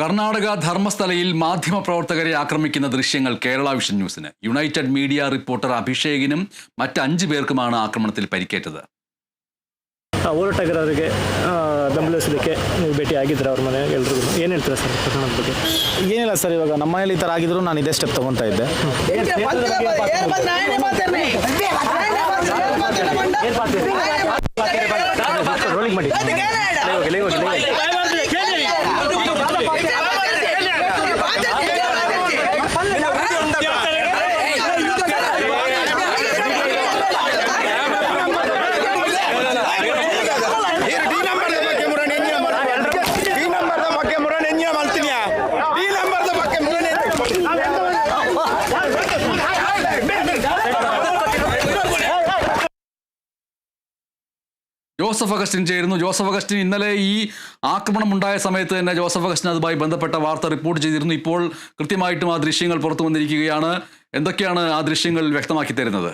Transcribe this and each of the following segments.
കർണാടക ധർമ്മസ്ഥലയിൽ മാധ്യമപ്രവർത്തകരെ ആക്രമിക്കുന്ന ദൃശ്യങ്ങൾ കേരള വിഷൻ ന്യൂസിന് യുണൈറ്റഡ് മീഡിയ റിപ്പോർട്ടർ അഭിഷേകിനും മറ്റ് അഞ്ചു പേർക്കുമാണ് ആക്രമണത്തിൽ പരിക്കേറ്റത് ಆ, ಹೋರಾಟಗಾರರಿಗೆ ಆ, ಬೆಂಬಲಿಸಲಿಕ್ಕೆ ನೀವು ಭೇಟಿ ಆಗಿದ್ರೆ ಅವ್ರ ಮನೆ ಎಲ್ರಿಗೂ ಏನು ಹೇಳ್ತೀರಾ ಸರ್ ಪ್ರಕರಣದ ಬಗ್ಗೆ ಏನಿಲ್ಲ ಸರ್ ಇವಾಗ ನಮ್ಮ ಮನೇಲಿ ಈ ಥರ ಆಗಿದ್ರು ನಾನು ಇದೇ ಸ್ಟೆಪ್ ತೊಗೊತಾ ಇದ್ದೆ ರೋಲಿಂಗ್ ಮಾಡಿ ജോസഫ് അഗസ്റ്റിൻ ചേരുന്നു. ജോസഫ് അഗസ്റ്റിൻ ഇന്നലെ ഈ ആക്രമണം ഉണ്ടായ സമയത്ത് തന്നെ ജോസഫ് അഗസ്റ്റിൻ അതുമായി ബന്ധപ്പെട്ട വാർത്ത റിപ്പോർട്ട് ചെയ്തിരുന്നു. ഇപ്പോൾ കൃത്യമായിട്ടും ആ ദൃശ്യങ്ങൾ പുറത്തു വന്നിരിക്കുകയാണ്. എന്തൊക്കെയാണ് ആ ദൃശ്യങ്ങൾ വ്യക്തമാക്കി തരുന്നത്?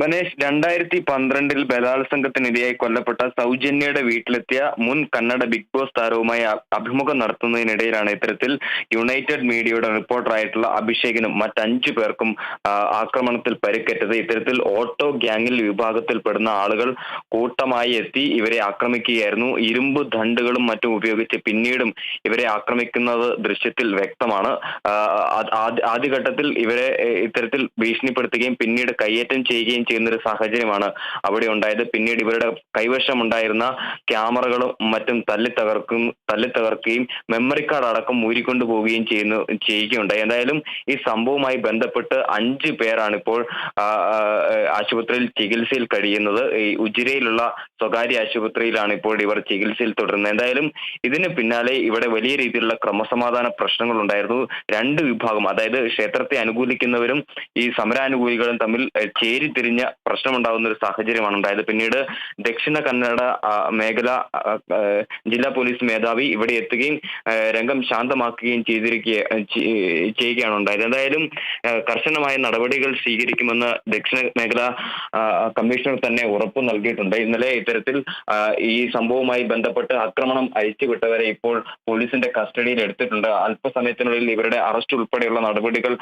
ബനേഷ് രണ്ടായിരത്തി പന്ത്രണ്ടിൽ ബലാത്സംഗത്തിനിരയായി കൊല്ലപ്പെട്ട സൗജന്യയുടെ വീട്ടിലെത്തിയ മുൻ കന്നഡ ബിഗ് ബോസ് താരവുമായി അഭിമുഖം നടത്തുന്നതിനിടയിലാണ് ഇത്തരത്തിൽ യുണൈറ്റഡ് മീഡിയയുടെ റിപ്പോർട്ടറായിട്ടുള്ള അഭിഷേകിനും മറ്റഞ്ചു പേർക്കും ആക്രമണത്തിൽ പരിക്കേറ്റത്. ഇത്തരത്തിൽ ഓട്ടോ ഗ്യാങ്ങിൽ വിഭാഗത്തിൽപ്പെടുന്ന ആളുകൾ കൂട്ടമായി എത്തി ഇവരെ ആക്രമിക്കുകയായിരുന്നു. ഇരുമ്പ് ദണ്ടുകളും മറ്റും ഉപയോഗിച്ച് പിന്നീടും ഇവരെ ആക്രമിക്കുന്നത് ദൃശ്യത്തിൽ വ്യക്തമാണ്. ആദ്യഘട്ടത്തിൽ ഇവരെ ഇത്തരത്തിൽ ഭീഷണിപ്പെടുത്തുകയും പിന്നീട് കയ്യേറ്റം ചെയ്യുകയും ചെയ്യുന്ന ഒരു സാഹചര്യമാണ് അവിടെ ഉണ്ടായത്. പിന്നീട് ഇവരുടെ കൈവശം ഉണ്ടായിരുന്ന ക്യാമറകളും മറ്റും തല്ലി തകർക്കും തല്ലി തകർക്കുകയും മെമ്മറി കാർഡ് അടക്കം ഊരിക്കൊണ്ടു പോവുകയും ചെയ്യുന്നു ചെയ്യുകയുണ്ടായി. എന്തായാലും ഈ സംഭവവുമായി ബന്ധപ്പെട്ട് അഞ്ച് പേരാണ് ഇപ്പോൾ ആശുപത്രിയിൽ ചികിത്സയിൽ കഴിയുന്നത്. ഈ ഉജിരയിലുള്ള സ്വകാര്യ ആശുപത്രിയിലാണ് ഇപ്പോൾ ഇവർ ചികിത്സയിൽ തുടരുന്നത്. എന്തായാലും ഇതിന് പിന്നാലെ ഇവിടെ വലിയ രീതിയിലുള്ള ക്രമസമാധാന പ്രശ്നങ്ങൾ ഉണ്ടായിരുന്നു. രണ്ട് വിഭാഗം അതായത് ക്ഷേത്രത്തെ അനുകൂലിക്കുന്നവരും ഈ സമരാനുകൂലികളും തമ്മിൽ ഏഹ്, ചേരിതിരിഞ്ഞ പ്രശ്നമുണ്ടാകുന്ന ഒരു സാഹചര്യമാണ് ഉണ്ടായത്. പിന്നീട് ദക്ഷിണ കന്നഡ മേഖല ജില്ലാ പോലീസ് മേധാവി ഇവിടെ എത്തുകയും രംഗം ശാന്തമാക്കുകയും ചെയ്തിരിക്കുക ചെയ്യുകയാണ് ഉണ്ടായത്. എന്തായാലും കർശനമായ നടപടികൾ സ്വീകരിക്കുമെന്ന് ദക്ഷിണ മേഖല കമ്മീഷണർ തന്നെ ഉറപ്പ് നൽകിയിട്ടുണ്ട്. ഇന്നലെ ഇത്തരത്തിൽ ഈ സംഭവവുമായി ബന്ധപ്പെട്ട് ആക്രമണം അയച്ചുവിട്ടവരെ ഇപ്പോൾ പോലീസിന്റെ കസ്റ്റഡിയിൽ എടുത്തിട്ടുണ്ട്. അല്പസമയത്തിനുള്ളിൽ ഇവരുടെ അറസ്റ്റ് ഉൾപ്പെടെയുള്ള നടപടികൾ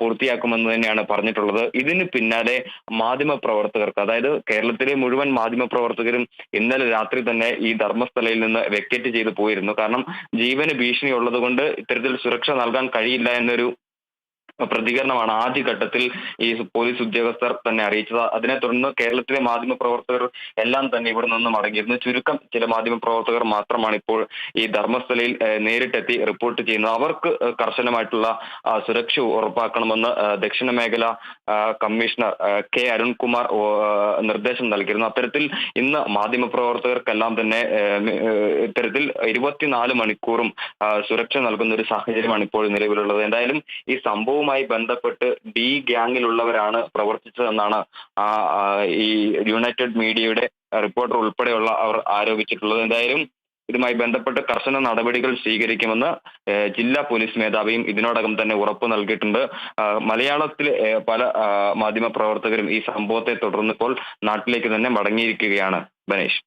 പൂർത്തിയാക്കുമെന്ന് തന്നെയാണ് പറഞ്ഞിട്ടുള്ളത്. ഇതിന് പിന്നാലെ മാധ്യമ പ്രവർത്തകർക്ക് അതായത് കേരളത്തിലെ മുഴുവൻ മാധ്യമ പ്രവർത്തകരും ഇന്നലെ രാത്രി തന്നെ ഈ ധർമ്മസ്ഥലയിൽ നിന്ന് വെക്കേറ്റ് ചെയ്തു പോയിരുന്നു. കാരണം ജീവന് ഭീഷണി ഉള്ളത് കൊണ്ട് ഇത്തരത്തിൽ സുരക്ഷ നൽകാൻ കഴിയില്ല എന്നൊരു പ്രതികരണമാണ് ആദ്യഘട്ടത്തിൽ ഈ പോലീസ് ഉദ്യോഗസ്ഥർ തന്നെ അറിയിച്ചത്. അതിനെ തുടർന്ന് കേരളത്തിലെ മാധ്യമ പ്രവർത്തകർ എല്ലാം തന്നെ ഇവിടെ നിന്ന് മടങ്ങിയിരുന്നു. ചുരുക്കം ചില മാധ്യമ പ്രവർത്തകർ മാത്രമാണ് ഇപ്പോൾ ഈ ധർമ്മസ്ഥലയിൽ നേരിട്ടെത്തി റിപ്പോർട്ട് ചെയ്യുന്നത്. അവർക്ക് കർശനമായിട്ടുള്ള സുരക്ഷ ഉറപ്പാക്കണമെന്ന് ദക്ഷിണ മേഖല കമ്മീഷണർ കെ അരുൺകുമാർ നിർദ്ദേശം നൽകിയിരുന്നു. അത്തരത്തിൽ ഇന്ന് മാധ്യമ പ്രവർത്തകർക്കെല്ലാം തന്നെ ഇത്തരത്തിൽ ഇരുപത്തിനാല് മണിക്കൂറും സുരക്ഷ നൽകുന്ന ഒരു സാഹചര്യമാണ് ഇപ്പോൾ നിലവിലുള്ളത്. എന്തായാലും ഈ സംഭവവുമായി ബന്ധപ്പെട്ട് ഡി ഗ്യാങ്ങിലുള്ളവരാണ് പ്രവർത്തിച്ചതെന്നാണ് ഈ യുണൈറ്റഡ് മീഡിയയുടെ റിപ്പോർട്ടർ ഉൾപ്പെടെയുള്ള അവർ ആരോപിച്ചിട്ടുള്ളത്. എന്തായാലും ഇതുമായി ബന്ധപ്പെട്ട് കർശന നടപടികൾ സ്വീകരിക്കുമെന്ന് ജില്ലാ പോലീസ് മേധാവിയും ഇതിനോടകം തന്നെ ഉറപ്പ് നൽകിയിട്ടുണ്ട്. മലയാളത്തിൽ പല മാധ്യമ പ്രവർത്തകരും ഈ സംഭവത്തെ തുടർന്ന് ഇപ്പോൾ നാട്ടിലേക്ക് തന്നെ മടങ്ങിയിരിക്കുകയാണ് ബനേഷ്.